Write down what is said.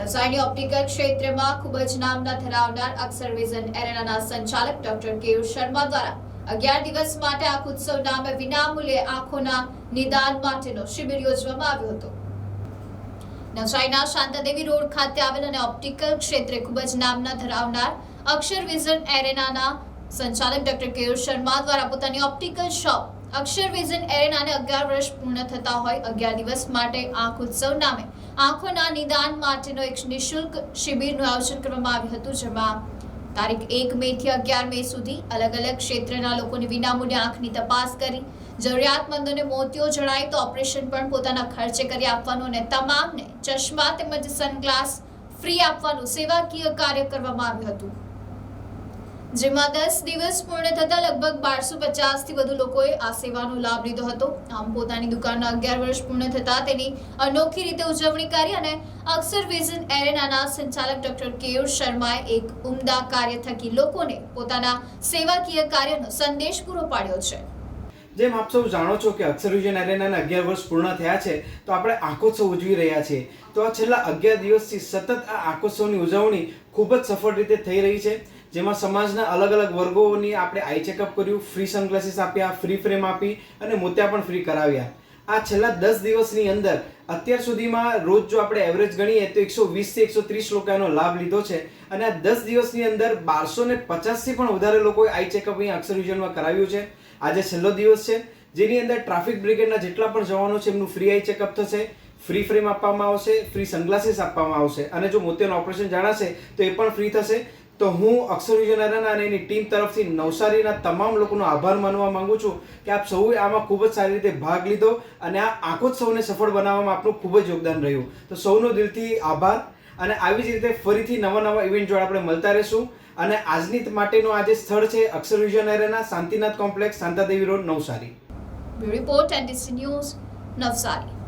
નવસારીની optical ક્ષેત્રમાં ખૂબ જ નામના ધરાવનાર અક્ષર વિઝન એરેનાના સંચાલક ડોક્ટર કેયુ શર્મા દ્વારા અગિયાર દિવસ માટે આંખ ઉત્સવ નામે વિનામૂલ્યે આંખોના નિદાન માટેનો શિબિર યોજવામાં આવ્યો હતો. નવસારીના શાંતાદેવી રોડ ખાતે આવેલ અને ઓપ્ટિકલ ક્ષેત્રે ખૂબ જ નામના ધરાવનાર અક્ષર વિઝન એરેનાના સંચાલક ડોક્ટર કેયુર શર્મા દ્વારા પોતાની ઓપ્ટિકલ શોપ અક્ષર વિઝન એરેનાને અગિયાર વર્ષ પૂર્ણ થતા હોય અગિયાર દિવસ માટે આંખ ઉત્સવ નામે. આંખોના નિદાન માટેનો એક નિઃશુલ્ક શિબિરનું આયોજન કરવામાં આવ્યું હતું, જેમાં તારીખ એક મે થી અગિયાર મે સુધી અલગ અલગ ક્ષેત્રના લોકોને વિનામૂલ્યે આંખની તપાસ કરી, જરૂરિયાતમંદોને મોતિયો જણાય તો ઓપરેશન પણ પોતાના ખર્ચે કરી આપવાનું અને તમામને ચશ્મા તેમજ સનગ્લાસ ફ્રી આપવાનું સેવાકીય કાર્ય કરવામાં આવ્યું હતું. જેમાં દસ દિવસ પૂર્ણ થતા લગભગ બારસો પચાસથી વધુ લોકોએ આ સેવાનો લાભ લીધો હતો. આમ પોતાની દુકાનના અગિયાર વર્ષ પૂર્ણ થતા તેની અનોખી રીતે ઉજવણી કરી અને અક્ષર વિઝન એરેનાના સંચાલક ડોક્ટર કેયુર શર્માએ એક ઉમદા કાર્ય થકી લોકોને પોતાના સેવાકીય કાર્યનો સંદેશ પૂરો પાડ્યો છે. જેમ આપ સૌ જાણો છો કે અક્ષર વિઝન એરેનાને અગિયાર વર્ષ પૂર્ણ થયા છે, તો આપણે આંખોત્સવ ઉજવી રહ્યા છીએ. તો આ છેલ્લા અગિયાર દિવસથી સતત આ આંખોત્સવની ઉજવણી ખૂબ જ સફળ રીતે થઈ રહી છે. જેમાં સમાજના અલગ અલગ વર્ગોની આપણે આઈ ચેકઅપ કર્યું ફ્રી સનગ્લાસીસ આપ્યા ફ્રી ફ્રેમ આપી અને મોતિયા પણ ફ્રી કરાવ્યા. આ છેલ્લા દસ દિવસની અંદર અત્યાર સુધીમાં રોજ જો આપણે એવરેજ ગણીએ તો એકસો વીસથી એકસો ત્રીસ લોકો એનો લાભ લીધો છે. અને આ દસ દિવસની અંદર બારસો ને પચાસથી પણ વધારે લોકોએ આઈ ચેકઅપ અહીં અક્ષર વિઝનમાં કરાવ્યું છે. આજે છેલ્લો દિવસ છે. જેની અંદર ટ્રાફિક બ્રિગેડના જેટલા પણ જવાનો છે, એમનું ફ્રી આઈ ચેકઅપ થશે. ફ્રી ફ્રેમ આપવામાં આવશે ફ્રી સનગ્લાસીસ આપવામાં આવશે. અને જો મોતિયાનું ઓપરેશન જાણાશે, તો એ પણ ફ્રી થશે. તો હું અક્ષર વિજયનારાયણ અને એની ટીમ તરફથી નવસારીના તમામ લોકોનો આભાર માનવા માંગુ છું કે આપ સૌએ આમાં ખૂબ જ સારી રીતે ભાગ લીધો અને આ આખો જ સૌને સફળ બનાવવામાં આપનું ખૂબ જ યોગદાન રહ્યું. તો સૌનો દિલથી આભાર અને આવી જ રીતે ફરીથી નવા નવા ઇવેન્ટ જોડે આપણે મળતા રહીશું. અને આજની માટેનું આ જે સ્થળ છે Akshar vision arena Shantinath complex, Shantadevi road, Navsari. Report and news Navsari